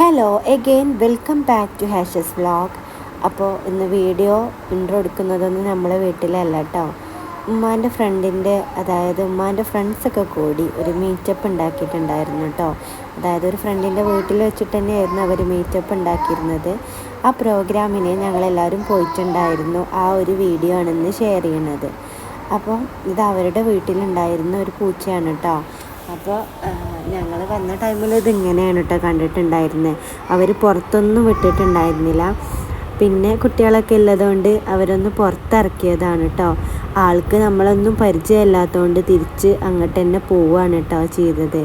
Hello again welcome back to Hash's vlog അപ്പോൾ ഇന്ന് video intro എടുക്കുന്നതൊന്നും നമ്മളെ വീട്ടിലല്ല കേട്ടോ ഉമ്മാന്റെ ഫ്രണ്ടിന്റെ അതായത് ഉമ്മാന്റെ ഫ്രണ്ട്സൊക്കെ കൂടി ഒരു മീറ്റപ്പ് ഉണ്ടാക്കിയിട്ടുണ്ടായിരുന്നു കേട്ടോ അതായത് ഒരു ഫ്രണ്ടിന്റെ വീട്ടിൽ വെച്ചിട്ട് തന്നെയായിരുന്നു അവർ മീറ്റപ്പ് ഉണ്ടാക്കിയിരുന്നത്. ആ പ്രോഗ്രാമിന് ഞങ്ങളെല്ലാവരും പോയിട്ടുണ്ടായിരുന്നു. ആ ഒരു വീഡിയോ ആണ് ഇന്ന് ഷെയർ ചെയ്യുന്നത് അപ്പം ഇത് അവരുടെ വീട്ടിലുണ്ടായിരുന്ന ഒരു പൂച്ചയാണ് കേട്ടോ അപ്പോൾ ഞങ്ങൾ വന്ന ടൈമിൽ ഇതിങ്ങനെയാണ് കേട്ടോ കണ്ടിട്ടുണ്ടായിരുന്നത് അവർ പുറത്തൊന്നും വിട്ടിട്ടുണ്ടായിരുന്നില്ല. പിന്നെ കുട്ടികളൊക്കെ ഉള്ളതുകൊണ്ട് അവരൊന്ന് പുറത്തിറക്കിയതാണ് കേട്ടോ ആൾക്ക് നമ്മളൊന്നും പരിചയമില്ലാത്തതുകൊണ്ട് തിരിച്ച് അങ്ങോട്ട് തന്നെ പോവുകയാണ് കേട്ടോ ചെയ്തത്.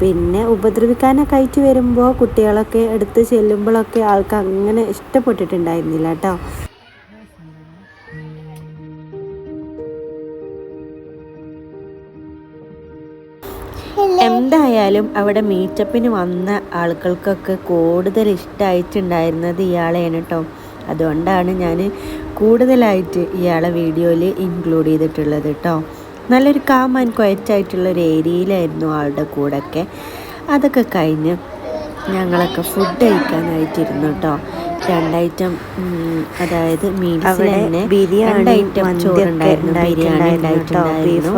പിന്നെ ഉപദ്രവിക്കാനൊക്കെ ആയിട്ട് വരുമ്പോൾ കുട്ടികളൊക്കെ എടുത്ത് ചെല്ലുമ്പോഴൊക്കെ ആൾക്ക് അങ്ങനെ ഇഷ്ടപ്പെട്ടിട്ടുണ്ടായിരുന്നില്ല കേട്ടോ എന്തായാലും അവിടെ മീറ്റപ്പിന് വന്ന ആളുകൾക്കൊക്കെ കൂടുതൽ ഇഷ്ടമായിട്ടുണ്ടായിരുന്നത് ഇയാളെയാണ് കേട്ടോ അതുകൊണ്ടാണ് ഞാൻ കൂടുതലായിട്ട് ഇയാളെ വീഡിയോയിൽ ഇൻക്ലൂഡ് ചെയ്തിട്ടുള്ളത് കേട്ടോ നല്ലൊരു കാം ആൻഡ് ക്വയറ്റായിട്ടുള്ള ഒരു ഏരിയയിലായിരുന്നു ആളുടെ കൂടെയൊക്കെ. അതൊക്കെ കഴിഞ്ഞ് ഞങ്ങളൊക്കെ ഫുഡ് കഴിക്കാനായിട്ടിരുന്നു കേട്ടോ രണ്ടൈറ്റം അതായത് മീൽസിൽ ബിരിയാണി ചോറുണ്ടായിരുന്നു ബിരിയാണി ഉണ്ടായിട്ടുണ്ടായിരുന്നു.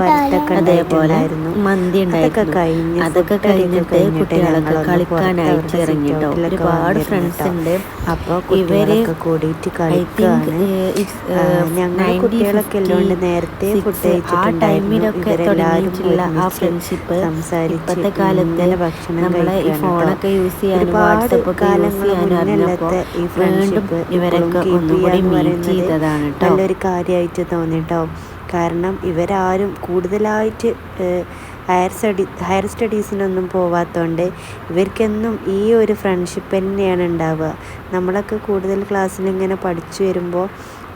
അതേപോലെ മന്തി ഉണ്ടായിരുന്നു. അതൊക്കെ കഴിഞ്ഞിട്ട് കുട്ടികളൊക്കെ കളിക്കാനായിട്ട് ഇറങ്ങിട്ടോ ഒരുപാട് ഫ്രണ്ട്സ് ഉണ്ട്. അപ്പോൾ ഇവരൊക്കെ കൂടിയിട്ട് കുട്ടികളൊക്കെ നേരത്തെ ആ ടൈമിലൊക്കെ തുടങ്ങിയിട്ടുള്ള ആ ഫ്രണ്ട്ഷിപ്പ് ഇപ്പോഴത്തെ കാലത്ത് നമ്മളെ ഈ ഫോണൊക്കെ യൂസ് ചെയ്യാനും വാട്സപ്പ് കാലം യൂസ് ചെയ്യാനും അറിഞ്ഞപ്പോൾ വീണ്ടും ഇവരൊക്കെ ഒന്നുകൂടി മീറ്റ് ചെയ്തതാണ് നല്ലൊരു കാര്യമായിട്ട് തോന്നിട്ടോ. കാരണം ഇവരാരും കൂടുതലായിട്ട് ഹയർ സ്റ്റഡി ഹയർ സ്റ്റഡീസിനൊന്നും പോവാത്തതുകൊണ്ട് ഇവർക്കെന്നും ഈ ഒരു ഫ്രണ്ട്ഷിപ്പ് തന്നെയാണ് ഉണ്ടാവുക. നമ്മളൊക്കെ കൂടുതൽ ക്ലാസ്സിൽ ഇങ്ങനെ പഠിച്ചു വരുമ്പോൾ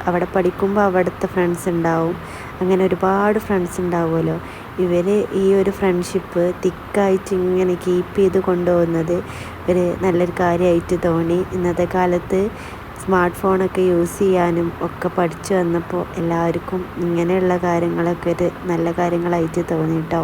അവിടെ പഠിക്കുമ്പോൾ അവിടുത്തെ ഫ്രണ്ട്സ് ഉണ്ടാവും അങ്ങനെ ഒരുപാട് ഫ്രണ്ട്സ് ഉണ്ടാവുമല്ലോ ഇവർ ഈ ഒരു ഫ്രണ്ട്ഷിപ്പ് തിക്കായിട്ട് ഇങ്ങനെ കീപ്പ് ചെയ്ത് കൊണ്ടുപോകുന്നത് ഒരു നല്ലൊരു കാര്യമായിട്ട് തോന്നി. ഇന്നത്തെ കാലത്ത് സ്മാർട്ട് ഫോണൊക്കെ യൂസ് ചെയ്യാനും ഒക്കെ പഠിച്ചു വന്നപ്പോൾ എല്ലാവർക്കും ഇങ്ങനെയുള്ള കാര്യങ്ങളൊക്കെ ഒരു നല്ല കാര്യങ്ങളായിട്ട് തോന്നിയിട്ടോ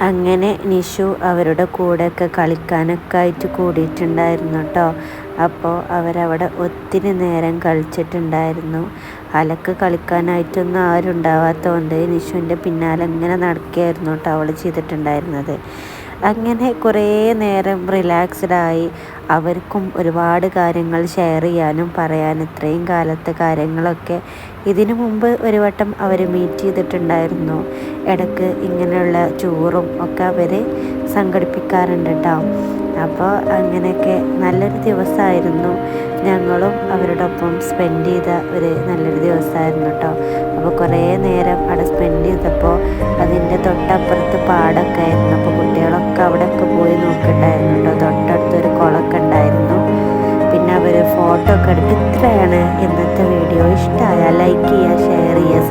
അങ്ങനെ നിഷു അവരുടെ കൂടെയൊക്കെ കളിക്കാനൊക്കെ ആയിട്ട് കൂടിയിട്ടുണ്ടായിരുന്നു കേട്ടോ. അപ്പോൾ അവരവിടെ ഒത്തിരി നേരം കളിച്ചിട്ടുണ്ടായിരുന്നു. അലക്ക് കളിക്കാനായിട്ടൊന്നും ആരും ഉണ്ടാവാത്തതുകൊണ്ട് നിഷുവിന്റെ പിന്നാലെ ഇങ്ങനെ നടക്കുകയായിരുന്നു കേട്ടോ അവൾ ചെയ്തിട്ടുണ്ടായിരുന്നത്. അങ്ങനെ കുറേ നേരം റിലാക്സ്ഡായി അവർക്കും ഒരുപാട് കാര്യങ്ങൾ ഷെയർ ചെയ്യാനും പറയാനും ഇത്രയും കാലത്തെ കാര്യങ്ങളൊക്കെ ഇതിനു മുമ്പ് ഒരു വട്ടം അവർ മീറ്റ് ചെയ്തിട്ടുണ്ടായിരുന്നു. ഇടയ്ക്ക് ഇങ്ങനെയുള്ള ടൂറും ഒക്കെ അവർ സംഘടിപ്പിക്കാറുണ്ട് കേട്ടോ അപ്പോൾ അങ്ങനെയൊക്കെ നല്ലൊരു ദിവസമായിരുന്നു. ഞങ്ങളും അവരുടെ ഒപ്പം സ്പെൻഡ് ചെയ്ത ഒരു നല്ലൊരു ദിവസമായിരുന്നു കേട്ടോ അപ്പോൾ കുറേ നേരം അവിടെ സ്പെൻഡ് ചെയ്തപ്പോൾ അതിന്റെ തൊട്ടപ്പുറത്ത് പാടൊക്കെ ആയിരുന്നു. അപ്പോൾ കുട്ടികളൊക്കെ അവിടെയൊക്കെ പോയി നോക്കിയിട്ടുണ്ടായിരുന്നു കേട്ടോ തൊട്ടടുത്തൊരു കുളമൊക്കെ ഉണ്ടായിരുന്നു. പിന്നെ അവർ ഫോട്ടോ ഒക്കെ എടുത്ത് ഇത്രയാണ്. ഇന്നത്തെ വീഡിയോ ഇഷ്ടമായ ലൈക്ക് ചെയ്യുക ഷെയർ ചെയ്യുക ചെയ്യുക